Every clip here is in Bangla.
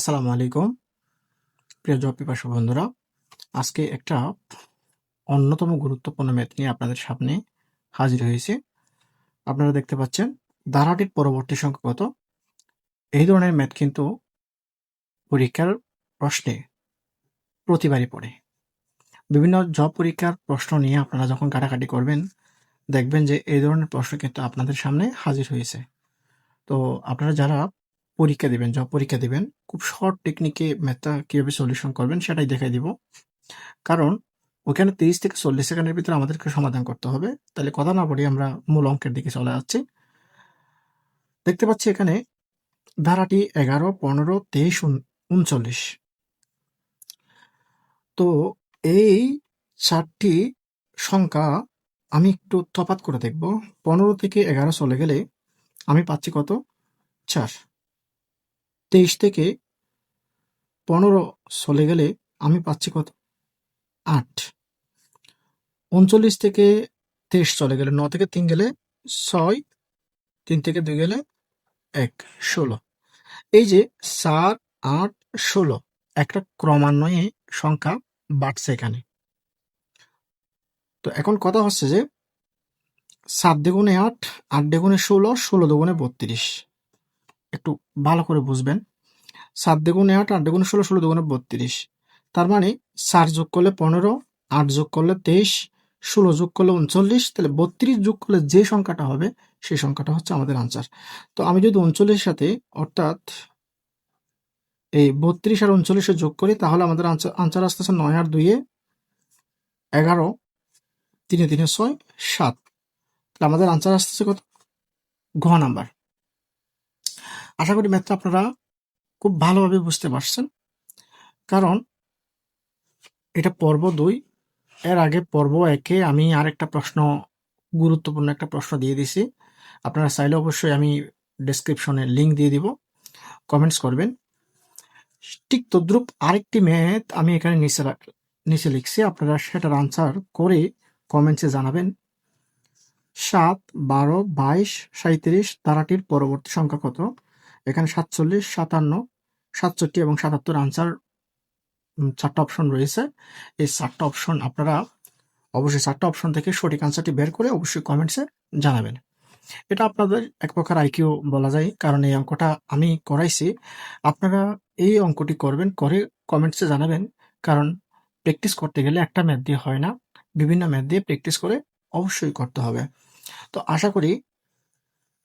আসসালামু আলাইকুম, প্রিয় জব পিপাসু বন্ধুরা। আজকে একটা অন্যতম গুরুত্বপূর্ণ ম্যাথ নিয়ে আপনাদের সামনে হাজির হয়েছে। আপনারা দেখতে পাচ্ছেন, ধারাটির পরবর্তী সংখ্যা কত? এই ধরনের ম্যাথ কিন্তু পরীক্ষার প্রশ্নে প্রতিবারই পড়ে। বিভিন্ন জব পরীক্ষার প্রশ্ন নিয়ে আপনারা যখন কাটাকাটি করবেন, দেখবেন যে এই ধরনের প্রশ্ন কিন্তু আপনাদের সামনে হাজির হয়েছে। তো আপনারা যারা পরীক্ষা দিবেন জব পরীক্ষা দিবেন, খুব শর্ট টেকনিকে ম্যাথটা কীভাবে সলিউশন করবেন সেটাই দেখাই দিব। কারণ ওখানে তিরিশ থেকে চল্লিশ সেকেন্ডের ভিতরে আমাদেরকে সমাধান করতে হবে। তাহলে কথা না বলি আমরা মূল অঙ্কের দিকে চলে যাচ্ছি। দেখতে পাচ্ছি এখানে ধারাটি এগারো, পনেরো, তেইশ উনচল্লিশ। তো এই চারটি সংখ্যা আমি একটু তফাত করে দেখব। পনেরো থেকে এগারো চলে গেলে আমি পাচ্ছি কত? চার। তেইশ থেকে পনেরো চলে গেলে আমি পাচ্ছি কত? আট। উনচল্লিশ থেকে তেইশ চলে গেলে ন থেকে তিন গেলে ছয়, তিন থেকে দুই গেলে এক, ষোলো। এই যে চার, আট, ষোলো, একটা ক্রমান্বয়ে সংখ্যা বাড়ছে এখানে। তো এখন কথা হচ্ছে যে সাত দ্বিগুণে আট আট দ্বিগুণে ষোলো ষোলো দুগুণে বত্রিশ। একটু ভালো করে বুঝবেন। সাত দ্বিগুণে আট আট দ্বিগুণে ষোলো ষোলো দুগুণে বত্রিশ। তার মানে চার যোগ করলে পনেরো, আট যোগ করলে তেইশ, ষোলো যোগ করলে উনচল্লিশ, তাহলে বত্রিশ যোগ করলে যে সংখ্যাটা হবে, সেই সংখ্যাটা হচ্ছে আমাদের আনসার তো আমি যদি উনচল্লিশের সাথে, অর্থাৎ এই বত্রিশ আর উনচল্লিশে যোগ করি, তাহলে আমাদের আনসার আসতেছে নয় আর দুইয়ে এগারো, তিনে তিনে ছয়, সাত। তাহলে আমাদের আনসার আসতেছে কত? ঘ নাম্বার আশা করি ম্যাথটা আপনারা খুব ভালোভাবে বুঝতে পারছেন। কারণ এটা পর্ব দুই। এর আগে পর্ব একে আমি আর একটা প্রশ্ন, গুরুত্বপূর্ণ একটা প্রশ্ন দিয়ে দিছি। আপনারা চাইলে অবশ্যই আমি ডেসক্রিপশনে লিঙ্ক দিয়ে দিব। কমেন্টস করবেন। ঠিক তদ্রুপ আরেকটি ম্যাথ আমি এখানে নিচে নিচে লিখছি। আপনারা সেটার আনসার করে কমেন্টসে জানাবেন। সাত, বারো, বাইশ সাঁত্রিশ তারাটির পরবর্তী সংখ্যা কত? এখানে সাতচল্লিশ, সাতান্ন, সাতষট্টি এবং সাতাত্তর আনসার চারটা অপশন রয়েছে। এই চারটা অপশন আপনারা অবশ্যই চারটা অপশন থেকে সঠিক আনসারটি বের করে অবশ্যই কমেন্টসে জানাবেন। এটা আপনাদের এক প্রকার আইকিউ বলা যায়, কারণ এই অঙ্কটা আমি করাইছি। আপনারা এই অঙ্কটি করবেন, করে কমেন্টসে জানাবেন, কারণ প্র্যাকটিস করতে গেলে একটা ম্যাথ দিয়ে হয় না, বিভিন্ন ম্যাথ দিয়ে প্র্যাকটিস করে অবশ্যই করতে হবে। তো আশা করি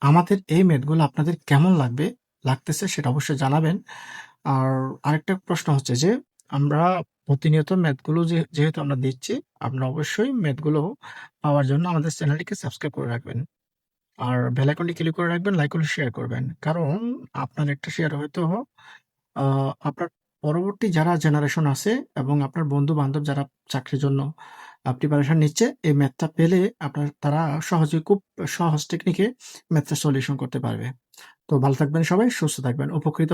আমাদের এই ম্যাথগুলো আপনাদের কেমন লাগবে লাগতেছে, সেটা অবশ্যই জানাবেন। আর আরেকটা প্রশ্ন হচ্ছে যে, আমরা প্রতিনিয়ত ম্যাথগুলো যেহেতু আমরা দিচ্ছি আপনারা অবশ্যই ম্যাথগুলো পাওয়ার জন্য আমাদের চ্যানেলটিকে সাবস্ক্রাইব করে রাখবেন। আর বেল ক্লিক করে রাখবেন, লাইক করে শেয়ার করবেন। কারণ আপনার একটা শেয়ার হয়তো আপনার পরবর্তী যারা জেনারেশন আছে এবং আপনার বন্ধু বান্ধব যারা চাকরির জন্য প্রিপারেশন নিচ্ছে, এই ম্যাথটা পেলে আপনার, তারা সহজে খুব সহজ টেকনিকে ম্যাথটা সলিউশন করতে পারবে। তো ভালো থাকবেন সবাই সুস্থ থাকবেন উপকৃত